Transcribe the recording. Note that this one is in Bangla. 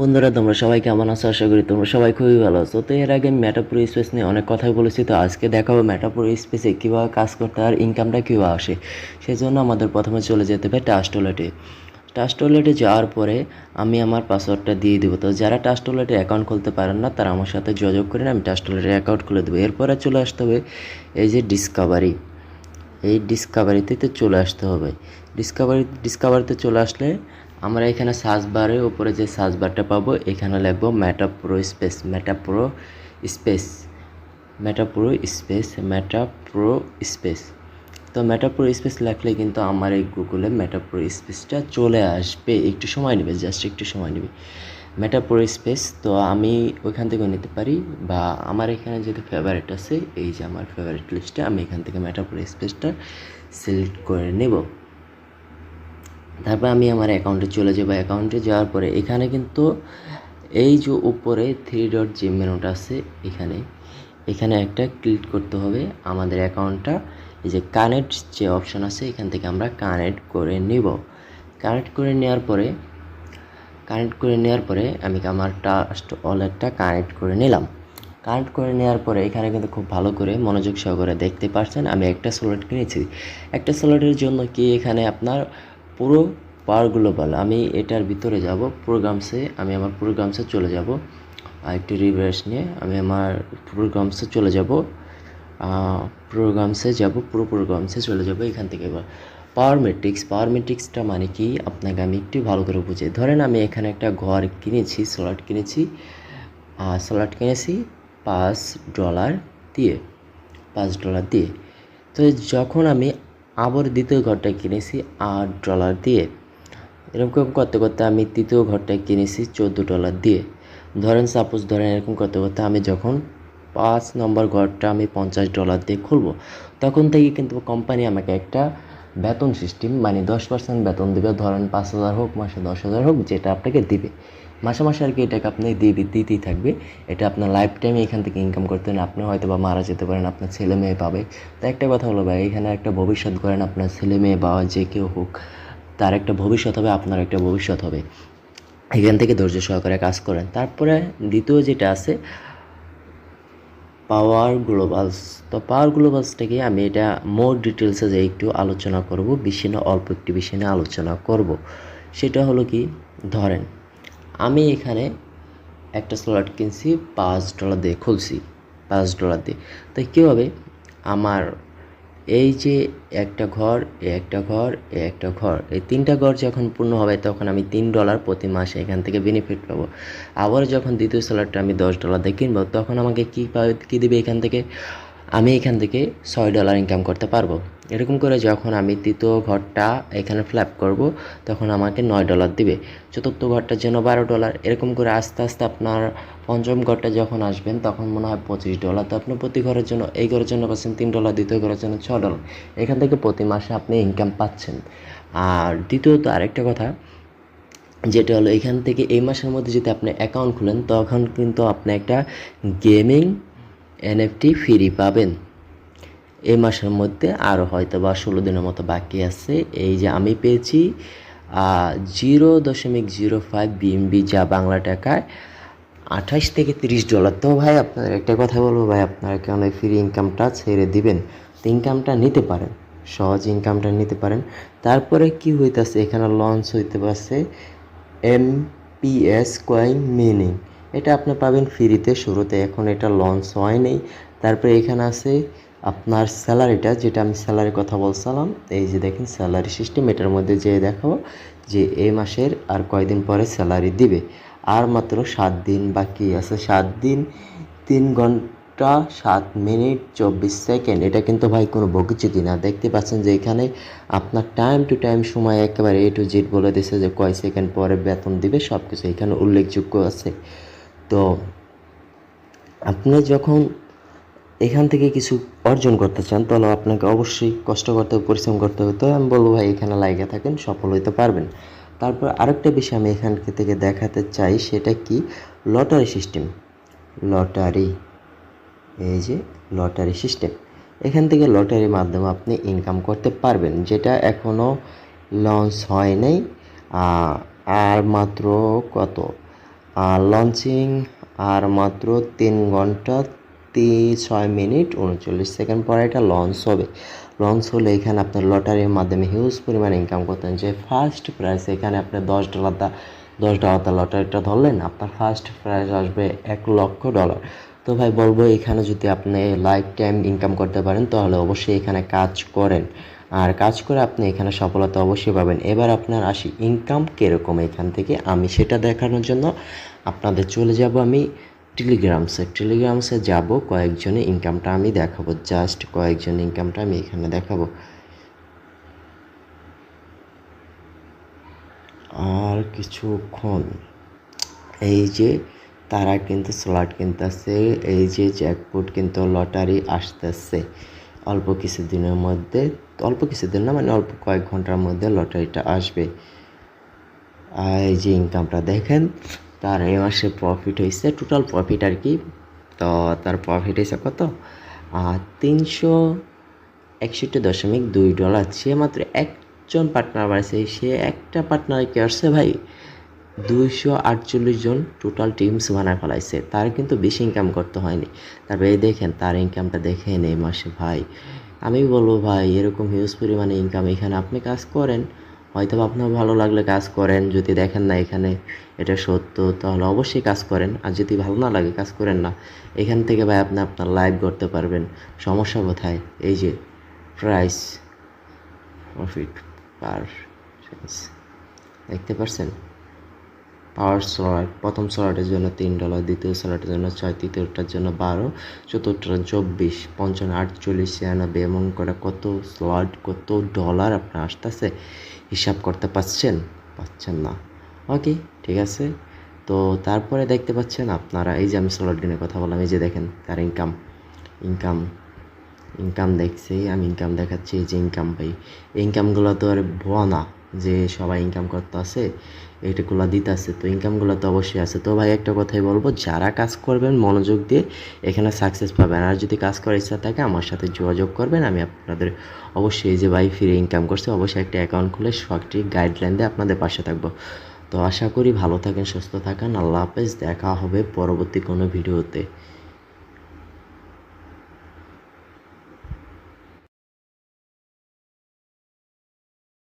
বন্ধুরা, তোমরা সবাই কেমন আছো? আশা করি তোমরা সবাই খুবই ভালো আছো। তো এর আগে ম্যাটাপুর স্পেস নিয়ে অনেক কথাই বলেছি, তো আজকে দেখাবো ম্যাটাপুর স্পেসে কীভাবে কাজ করতে আর ইনকামটা কীভাবে আসে। সেই জন্য আমাদের প্রথমে চলে যেতে হবে টাচ টয়লেটে টাচ টয়লেটে যাওয়ার পরে আমি আমার পাসওয়ার্ডটা দিয়ে দেবো। তো যারা টাচ টয়লেটে অ্যাকাউন্ট খুলতে পারেন না, তারা আমার সাথে যোগাযোগ করে আমি টাচ অ্যাকাউন্ট খুলে দেবো। এরপরে চলে আসতে হবে এই যে ডিসকাভারি এই ডিসকাভারিতে চলে আসতে হবে। ডিসকাভারি ডিসকাভারিতে চলে আসলে আমরা এখানে সার্চ বারের উপরে যে সার্চ বারটা পাবো, এখানে লিখব meta pro space meta pro space meta pro space meta pro space তো ম্যাটা প্রো স্পেস লিখলে কিন্তু আমার এই গুগলে ম্যাটা প্রো স্পেসটা চলে আসবে। একটু সময় নেবে জাস্ট একটু সময় নেবে। মেটা প্রো স্পেস তো আমি ওইখান থেকেও নিতে পারি বা আমার এখানে যেহেতু ফেভারিট আছে, এই যে আমার ফেভারিট লিস্টে আমি এখান থেকে মেটা প্রো স্পেসটা সিলেক্ট করে নেব। তারপর আমি আমার অ্যাকাউন্টে চলে যাব অ্যাকাউন্টে যাওয়ার পরে এখানে কিন্তু এই যে উপরে থ্রি ডট যে মেনুটা আছে এখানে এখানে একটা ক্লিক করতে হবে আমাদের অ্যাকাউন্টটা এই যে কানেক্ট যে অপশন আছে এখান থেকে আমরা কানেক্ট করে নিব। কানেক্ট করে নেওয়ার পরে কানেক্ট করে নেওয়ার পরে আমি আমার টাস্ট ওয়ালেটটা কানেক্ট করে নিলাম। কানেক্ট করে নেওয়ার পরে এখানে কিন্তু খুব ভালো করে মনোযোগ সহকারে দেখতে পাচ্ছেন আমি একটা সোলেট কিনেছি। একটা সোলেটের জন্য কি এখানে আপনার পুরো পাওয়ার গ্লোবাল। আমি এটার ভিতরে যাব, প্রোগ্রামসে আমি আমার প্রোগ্রামসে চলে যাব। আর একটু রিভার্স নিয়ে আমি আমার প্রোগ্রামসে চলে যাব। প্রোগ্রামসে যাব, পুরো প্রোগ্রামসে চলে যাব এখান থেকে এবার। পাওয়ার মেট্রিক্স পাওয়ার মেট্রিক্সটা মানে কি? আপনাকে আমি একটু ভালো করে বুঝে ধরেন আমি এখানে একটা ঘর কিনেছি সোলার কিনেছি। সোলার কিনেছি, পাঁচ ডলার দিয়ে, পাঁচ ডলার দিয়ে। তো যখন আমি আবার দ্বিতীয় ঘরটা কিনেছি আট ডলার দিয়ে। এরকম করতে করতে আমি তৃতীয় ঘরটা কিনেছি চোদ্দ ডলার দিয়ে। ধরেন সাপোজ ধরেন এরকম করতে করতে আমি যখন পাঁচ নম্বর ঘরটা আমি পঞ্চাশ ডলার দিয়ে খুলবো, তখন থেকে কিন্তু কোম্পানি আমাকে একটা বেতন সিস্টেম মানে দশ পার্সেন্ট বেতন দেবে। ধরেন পাঁচ হাজার হোক, মাসে দশ হাজার হোক, যেটা আপনাকে দিবে। মাসে মাসে আর কি এটাকে আপনি দিয়ে দিতেই থাকবে। এটা আপনার লাইফ টাইমে এখান থেকে ইনকাম করতেন আপনি হয়তো বা মারা যেতে পারেন, আপনার ছেলে মেয়ে পাবে। তো একটা কথা হলো ভাই, এখানে একটা ভবিষ্যৎ করেন আপনার ছেলে মেয়ে বা যে কেউ হোক, তার একটা ভবিষ্যৎ হবে, আপনার একটা ভবিষ্যৎ হবে। এখান থেকে ধৈর্য সহকারে কাজ করেন। তারপরে দ্বিতীয় যেটা আছে পাওয়ার গ্লোবালস তো পাওয়ার গ্লোবালস থেকে আমি এটা মোর ডিটেলসে যে একটু আলোচনা করব, বেশি না, অল্প একটু বেশি না আলোচনা করব। সেটা হলো কি? ধরেন আমি এখানে একটা স্লট কিনছি, পাঁচ ডলার দিয়ে খুলছি, পাঁচ ডলার দিয়ে। তো কী হবে? আমার এই যে একটা ঘর একটা ঘর একটা ঘর, এই তিনটা ঘর যখন পূর্ণ হবে, তখন আমি তিন ডলার প্রতি মাসে এখান থেকে বেনিফিট পাবো। আবার যখন দ্বিতীয় স্লটটা আমি দশ ডলার দিয়ে কিনবো, তখন আমাকে কী পাবে, কী দেবে এখান থেকে? আমি এখান থেকে ছয় ডলার ইনকাম করতে পারব। এরকম করে যখন আমি তৃতীয় ঘরটা এখানে ফ্ল্যাপ করব, তখন আমাকে নয় ডলার দিবে। চতুর্থ ঘরটার জন্য বারো ডলার এরকম করে আস্তে আস্তে আপনার পঞ্চম ঘরটা যখন আসবেন, তখন মনে হয় পঁচিশ ডলার তো আপনি প্রতি ঘরের জন্য, এই ঘরের জন্য পাচ্ছেন তিন ডলার দ্বিতীয় ঘরের জন্য ছ ডলার এখান থেকে প্রতি মাসে আপনি ইনকাম পাচ্ছেন। আর দ্বিতীয়ত আরেকটা কথা, যেটা হলো এখান থেকে এই মাসের মধ্যে যদি আপনি অ্যাকাউন্ট খুলেন, তখন কিন্তু আপনি একটা গেমিং এনএফটি ফ্রি পাবেন। এই মাসের মধ্যে আরও হয়তো বা ষোলো দিনের মতো বাকি আছে। এই যে আমি পেয়েছি জিরো দশমিক জিরো ফাইভ বিএমবি যা বাংলা টাকায় আঠাশ থেকে তিরিশ ডলার তো ভাই আপনার একটা কথা বলব ভাই, আপনারা কেন ফ্রি ইনকামটা ছেড়ে দিবেন? তো ইনকামটা নিতে পারেন, সহজ ইনকামটা নিতে পারেন। তারপরে কি হইতেছে, এখানে লঞ্চ হইতে পারছে এম পিএস কয়েন মিনিং এটা আপনি পাবেন ফ্রিতে শুরুতে, এখন এটা লঞ্চ হয়নি তারপরে এখানে আছে আপনার স্যালারিটা, যেটা আমি স্যালারির কথা বলছিলাম, এই যে দেখেন স্যালারি সিস্টেম, এটার মধ্যে যে দেখাবো যে এই মাসের আর কয়দিন পরে স্যালারি দিবে। আর মাত্র সাত দিন বাকি আছে। সাত দিন, তিন ঘণ্টা, সাত মিনিট, চব্বিশ সেকেন্ড। এটা কিন্তু ভাই কোনো বকিচুকি না। দেখতে পাচ্ছেন যে এখানে আপনার টাইম টু টাইম সময় একেবারে এ টু জেড বলে দিছে যে কয় সেকেন্ড পরে বেতন দিবে সব কিছু এখানে উল্লেখযোগ্য আছে। তো আপনি যখন এখান থেকে কিছু অর্জন করতে চান, তাহলে আপনাকে অবশ্যই কষ্ট করতে হবে, পরিশ্রম করতে হবে। তো আমি বলব ভাই, এখানে লাইগে থাকেন, সফল হইতে পারবেন। তারপর আরেকটা বিষয় আমি এখান থেকে দেখাতে চাই, সেটা কি? Lottery system. লটারি, এই যে লটারি সিস্টেম। এখান থেকে লটারির মাধ্যমে আপনি ইনকাম করতে পারবেন, যেটা এখনও লঞ্চ হয় নাই। আর মাত্র কত? আর লঞ্চিং আর মাত্র তিন ঘণ্টা ছয় মিনিট উনচল্লিশ সেকেন্ড পরে এটা লঞ্চ হবে। লঞ্চ হলে এখানে আপনার লটারির মাধ্যমে হিউজ পরিমাণে ইনকাম করতেন যে ফার্স্ট প্রাইস এখানে আপনি দশ ডলার দা দশ ডলার দা লটারিটা ধরলেন, আপনার ফার্স্ট প্রাইস আসবে এক লক্ষ ডলার তো ভাই, বলব এখানে যদি আপনি লাইফ টাইম ইনকাম করতে পারেন, তাহলে অবশ্যই এখানে কাজ করেন। আর কাজ করে আপনি এখানে সফলতা অবশ্যই পাবেন। এবার আপনার আসি ইনকাম কীরকম এখান থেকে, আমি সেটা দেখানোর জন্য আপনাদের চলে যাব আমি টেলিগ্রামসে টেলিগ্রামসে যাব কয়েকজনে ইনকামটা আমি দেখাবো জাস্ট কয়েকজন ইনকামটা আমি এখানে দেখাবো। আর কিছুক্ষণ, এই যে তারা কিন্তু স্লট কিনতেছে, এই যে জ্যাকপট কিন্তু লটারি আসতেছে। অল্প কিছু দিনের মধ্যে, অল্প কিছু দিন না মানে অল্প কয়েক ঘণ্টার মধ্যে লটারিটা আসবে। আর এই যে ইনকামটা দেখেন তার এই মাসে প্রফিট হয়েছে টোটাল প্রফিট আর কি। তো তার প্রফিট হয়েছে কত? তিনশো একষট্টি দশমিক দুই ডলার। সে মাত্র একজন পার্টনার বাড়ছে সে একটা পার্টনার কি আসছে ভাই? দুইশো আটচল্লিশ জন টোটাল টিমস বানায় ফেলাইছে। তার কিন্তু বেশি ইনকাম করতে হয়নি। তারপরে এই দেখেন, তার ইনকামটা দেখে নেই মাসে, ভাই। আমি বলব, ভাই, এরকম হিউজ পরিমাণে ইনকাম এখানে আপনি কাজ করেন। হয়তো আপনার ভালো লাগলে কাজ করেন, যদি দেখেন না এখানে এটা সত্য, তাহলে অবশ্যই কাজ করেন। আর যদি ভালো না লাগে, কাজ করেন না। এখান থেকে ভাই আপনি আপনার লাইভ করতে পারবেন। সমস্যা কোথায়? এই যে প্রাইস প্রফিট পার দেখতে পারছেন? পাওয়ার স্লট প্রথম স্লটের জন্য তিন ডলার, দ্বিতীয় স্লটের জন্য ছয়, তৃতীয়টার জন্য বারো চতুর্থটা চব্বিশ, পঞ্চান্ন, আটচল্লিশ, ছিয়ানব্বই, এমন করে কত স্লট কত ডলার আপনার আসতেছে, হিসাব করতে পারছেন পাচ্ছেন না। ওকে ঠিক আছে। তো তারপরে দেখতে পাচ্ছেন আপনারা, এই যে আমি স্লট গেনের কথা বললাম, এই যে দেখেন তার ইনকাম ইনকাম ইনকাম দেখছি, আমি ইনকাম দেখাচ্ছি, এই যে ইনকাম পাই ইনকামগুলো তো আর ভুয়া না। যে সবাই ইনকাম করতে আছে এইটাগুলো দিতে আছে তো ইনকামগুলো তো অবশ্যই আছে। তো ভাই, একটা কথাই বলব, যারা কাজ করবেন, মনোযোগ দিয়ে এখানে সাকসেস পাবেন। আর যদি কাজ করার ইচ্ছা থাকে, আমার সাথে যোগাযোগ করবেন। আমি আপনাদের অবশ্যই যে ভাই ফিরে ইনকাম করছে, অবশ্যই একটা অ্যাকাউন্ট খুলে সঠিক গাইডলাইন দিয়ে আপনাদের পাশে থাকব। তো আশা করি ভালো থাকেন, সুস্থ থাকেন। আল্লাহ হাফেজ, দেখা হবে পরবর্তী কোনো ভিডিওতে